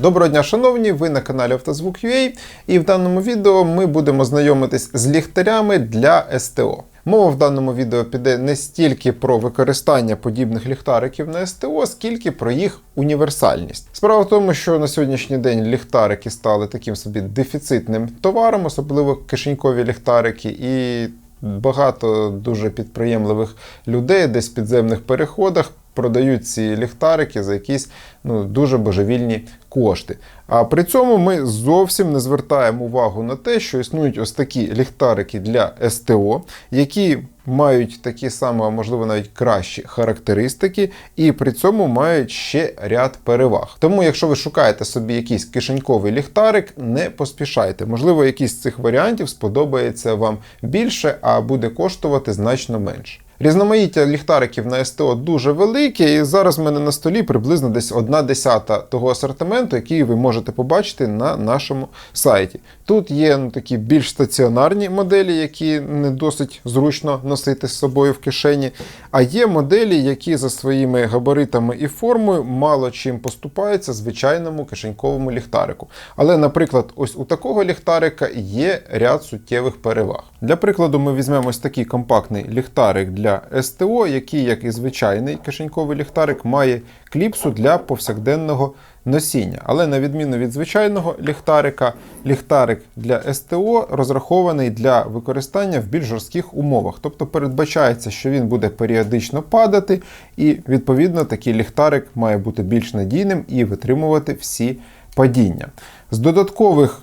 Доброго дня, шановні! Ви на каналі Автозвук.ua і в даному відео ми будемо знайомитись з ліхтарями для СТО. Мова в даному відео піде не стільки про використання подібних ліхтариків на СТО, скільки про їх універсальність. Справа в тому, що на сьогоднішній день ліхтарики стали таким собі дефіцитним товаром, особливо кишенькові ліхтарики, і багато дуже підприємливих людей десь в підземних переходах продають ці ліхтарики за якісь ну, дуже божевільні кошти. А при цьому ми зовсім не звертаємо увагу на те, що існують ось такі ліхтарики для СТО, які мають такі самі, а можливо навіть кращі характеристики, і при цьому мають ще ряд переваг. Тому, якщо ви шукаєте собі якийсь кишеньковий ліхтарик, не поспішайте. Можливо, якийсь з цих варіантів сподобається вам більше, а буде коштувати значно менше. Різноманіття ліхтариків на СТО дуже велике, і зараз в мене на столі приблизно десь одна десята того асортименту, який ви можете побачити на нашому сайті. Тут є ну, такі більш стаціонарні моделі, які не досить зручно носити з собою в кишені. А є моделі, які за своїми габаритами і формою мало чим поступаються звичайному кишеньковому ліхтарику. Але, наприклад, ось у такого ліхтарика є ряд суттєвих переваг. Для прикладу, ми візьмемо ось такий компактний ліхтарик для СТО, який, як і звичайний кишеньковий ліхтарик, має кліпсу для повсякденного носіння. Але на відміну від звичайного ліхтарика, ліхтарик для СТО розрахований для використання в більш жорстких умовах. Тобто передбачається, що він буде періодично падати, і відповідно такий ліхтарик має бути більш надійним і витримувати всі падіння. З додаткових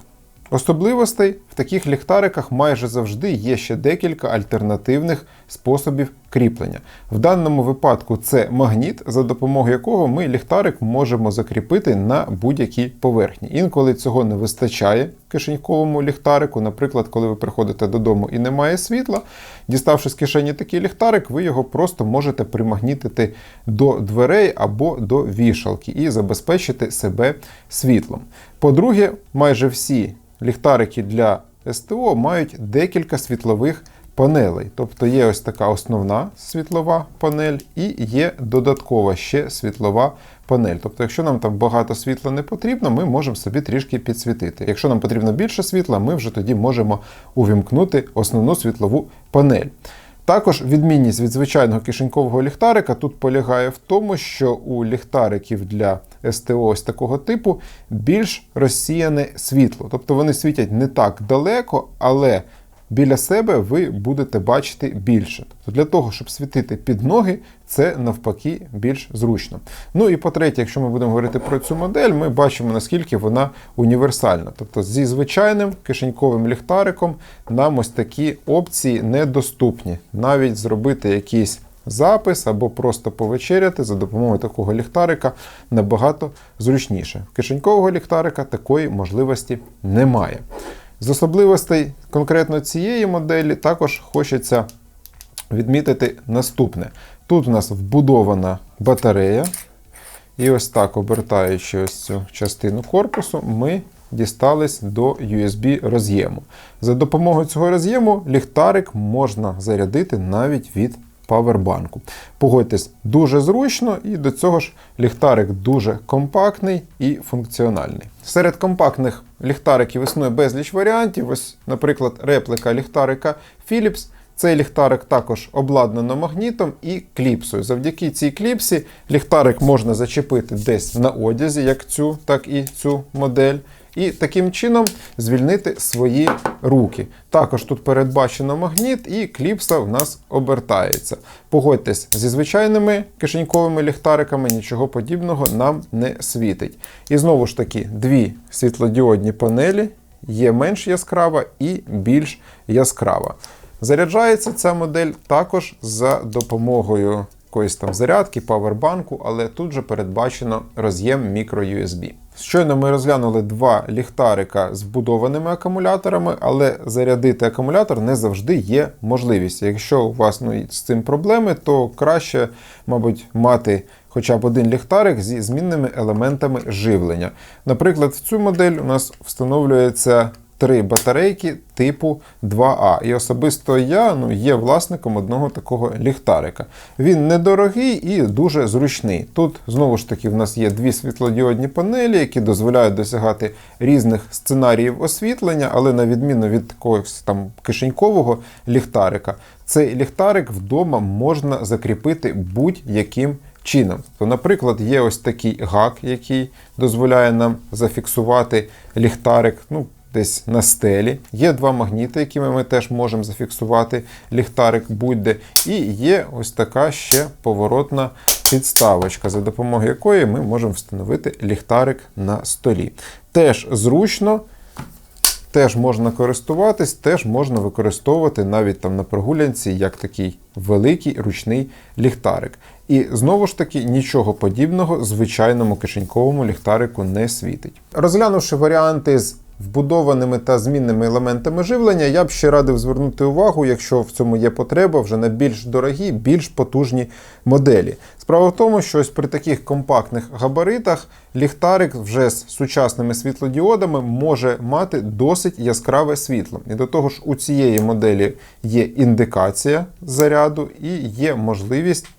Особливостей в таких ліхтариках майже завжди є ще декілька альтернативних способів кріплення. В даному випадку це магніт, за допомогою якого ми ліхтарик можемо закріпити на будь-якій поверхні. Інколи цього не вистачає кишеньковому ліхтарику. Наприклад, коли ви приходите додому і немає світла, діставши з кишені такий ліхтарик, ви його просто можете примагнітити до дверей або до вішалки і забезпечити себе світлом. По-друге, майже всі ліхтарики для СТО мають декілька світлових панелей. Тобто є ось така основна світлова панель і є додаткова ще світлова панель. Тобто, якщо нам там багато світла не потрібно, ми можемо собі трішки підсвітити. Якщо нам потрібно більше світла, ми вже тоді можемо увімкнути основну світлову панель. Також відмінність від звичайного кишенькового ліхтарика тут полягає в тому, що у ліхтариків для СТО ось такого типу більш розсіяне світло. Тобто вони світять не так далеко, але біля себе ви будете бачити більше. Тобто для того, щоб світити під ноги, це навпаки більш зручно. Ну і по-третє, якщо ми будемо говорити про цю модель, ми бачимо, наскільки вона універсальна. Тобто зі звичайним кишеньковим ліхтариком нам ось такі опції недоступні. Навіть зробити якийсь запис або просто повечеряти за допомогою такого ліхтарика набагато зручніше. Кишенькового ліхтарика такої можливості немає. З особливостей конкретно цієї моделі також хочеться відмітити наступне. Тут у нас вбудована батарея, і ось так, обертаючи ось цю частину корпусу, ми дістались до USB роз'єму. За допомогою цього роз'єму ліхтарик можна зарядити навіть від павербанку. Погодьтесь, дуже зручно, і до цього ж ліхтарик дуже компактний і функціональний. Серед компактних ліхтариків існує безліч варіантів. Ось, наприклад, реплика ліхтарика Philips. Цей ліхтарик також обладнано магнітом і кліпсою. Завдяки цій кліпсі ліхтарик можна зачепити десь на одязі, як цю, так і цю модель. І таким чином звільнити свої руки. Також тут передбачено магніт, і кліпса в нас обертається. Погодьтесь, зі звичайними кишеньковими ліхтариками нічого подібного нам не світить. І знову ж таки, дві світлодіодні панелі є менш яскрава і більш яскрава. Заряджається ця модель також за допомогою якоїсь там зарядки, павербанку, але тут же передбачено роз'єм microUSB. Щойно ми розглянули два ліхтарика з вбудованими акумуляторами, але зарядити акумулятор не завжди є можливість. Якщо у вас ну, з цим проблеми, то краще, мабуть, мати хоча б один ліхтарик зі змінними елементами живлення. Наприклад, в цю модель у нас встановлюється три батарейки типу 2А. І особисто я ну, є власником одного такого ліхтарика. Він недорогий і дуже зручний. Тут знову ж таки в нас є дві світлодіодні панелі, які дозволяють досягати різних сценаріїв освітлення, але на відміну від якогось там кишенькового ліхтарика, цей ліхтарик вдома можна закріпити будь-яким чином. То, наприклад, є ось такий гак, який дозволяє нам зафіксувати ліхтарик. ну, Десь на стелі. Є два магніти, якими ми теж можемо зафіксувати ліхтарик будь-де. І є ось така ще поворотна підставочка, за допомогою якої ми можемо встановити ліхтарик на столі. Теж зручно, теж можна користуватись, теж можна використовувати навіть там на прогулянці як такий великий ручний ліхтарик. І знову ж таки нічого подібного звичайному кишеньковому ліхтарику не світить. Розглянувши варіанти з вбудованими та змінними елементами живлення, я б ще радив звернути увагу, якщо в цьому є потреба, вже на більш дорогі, більш потужні моделі. Справа в тому, що ось при таких компактних габаритах ліхтарик вже з сучасними світлодіодами може мати досить яскраве світло. І до того ж, у цієї моделі є індикація заряду і є можливість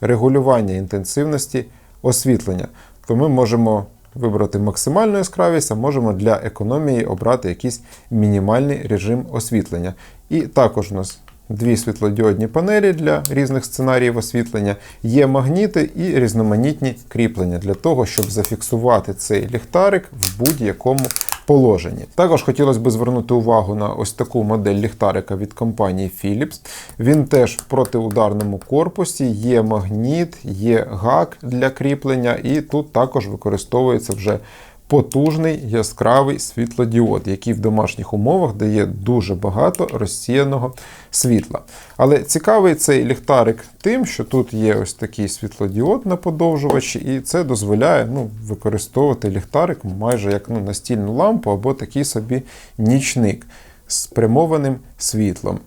регулювання інтенсивності освітлення. То ми можемо вибрати максимальну яскравість, а можемо для економії обрати якийсь мінімальний режим освітлення. І також у нас дві світлодіодні панелі для різних сценаріїв освітлення, є магніти і різноманітні кріплення для того, щоб зафіксувати цей ліхтарик в будь-якому положенні. Також хотілося б звернути увагу на ось таку модель ліхтарика від компанії Philips. Він теж в протиударному корпусі, є магніт, є гак для кріплення, і тут також використовується вже потужний яскравий світлодіод, який в домашніх умовах дає дуже багато розсіяного світла. Але цікавий цей ліхтарик тим, що тут є ось такий світлодіод на подовжувачі, і це дозволяє ну, використовувати ліхтарик майже як ну, настільну лампу або такий собі нічник з спрямованим світлом.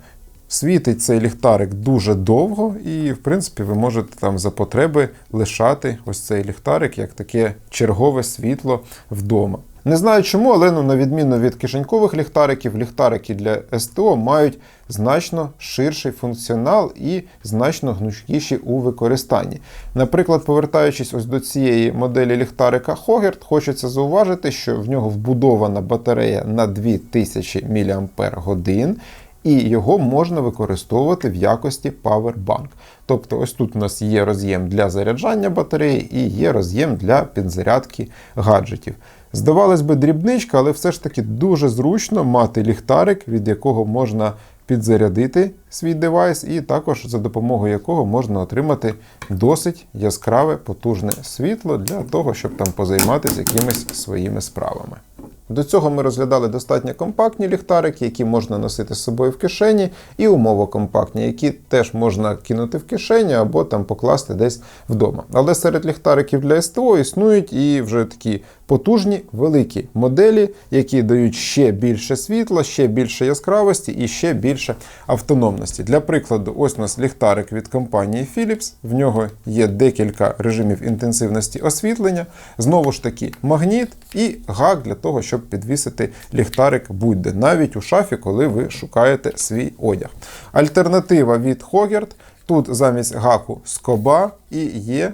Світить цей ліхтарик дуже довго, і, в принципі, ви можете там за потреби лишати ось цей ліхтарик як таке чергове світло вдома. Не знаю чому, але ну, на відміну від кишенькових ліхтариків, ліхтарики для СТО мають значно ширший функціонал і значно гнучкіші у використанні. Наприклад, повертаючись ось до цієї моделі ліхтарика Hogert, хочеться зауважити, що в нього вбудована батарея на 2000 мАч і його можна використовувати в якості Powerbank. Тобто, ось тут у нас є роз'єм для заряджання батареї і є роз'єм для підзарядки гаджетів. Здавалось би, дрібничка, але все ж таки дуже зручно мати ліхтарик, від якого можна підзарядити свій девайс, і також за допомогою якого можна отримати досить яскраве потужне світло для того, щоб там позайматися якимись своїми справами. До цього ми розглядали достатньо компактні ліхтарики, які можна носити з собою в кишені, і умовокомпактні, які теж можна кинути в кишеню або там покласти десь вдома. Але серед ліхтариків для СТО існують і вже такі потужні великі моделі, які дають ще більше світла, ще більше яскравості і ще більше автономності. Для прикладу, ось у нас ліхтарик від компанії Philips. В нього є декілька режимів інтенсивності освітлення. Знову ж таки, магніт і гак для того, щоб підвісити ліхтарик будь-де, навіть у шафі, коли ви шукаєте свій одяг. Альтернатива від Хогерт Тут замість гаку скоба і є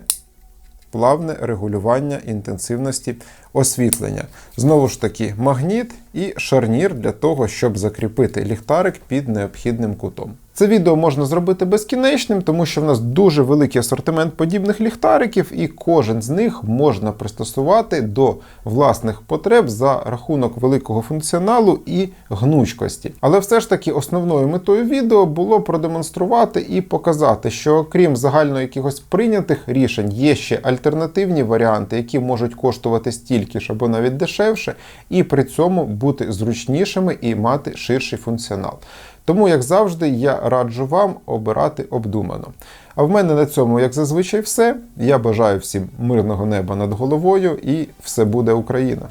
плавне регулювання інтенсивності освітлення. Знову ж таки, магніт і шарнір для того, щоб закріпити ліхтарик під необхідним кутом. Це відео можна зробити безкінечним, тому що в нас дуже великий асортимент подібних ліхтариків, і кожен з них можна пристосувати до власних потреб за рахунок великого функціоналу і гнучкості. Але все ж таки основною метою відео було продемонструвати і показати, що окрім загально якихось прийнятих рішень, є ще альтернативні варіанти, які можуть коштувати стільки ж або навіть дешевше, і при цьому бути зручнішими і мати ширший функціонал. Тому, як завжди, я раджу вам обирати обдумано. А в мене на цьому, як зазвичай, все. Я бажаю всім мирного неба над головою і все буде Україна!